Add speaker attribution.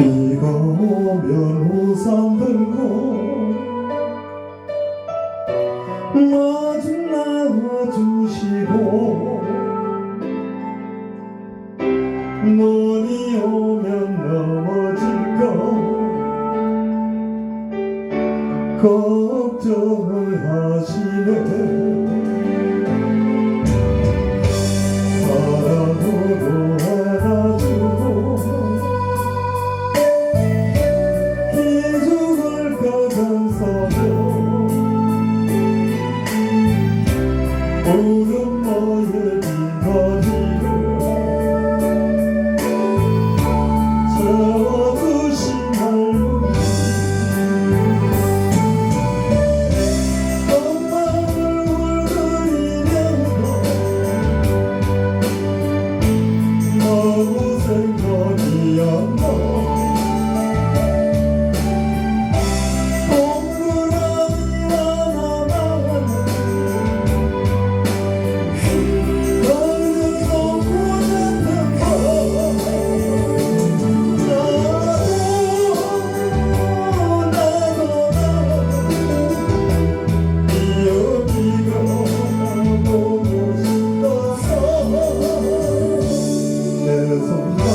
Speaker 1: 비가 오면 우산 들고 마주 나와주시고 눈이 오면 넘어질까 걱정을 하시네. Oh. coração.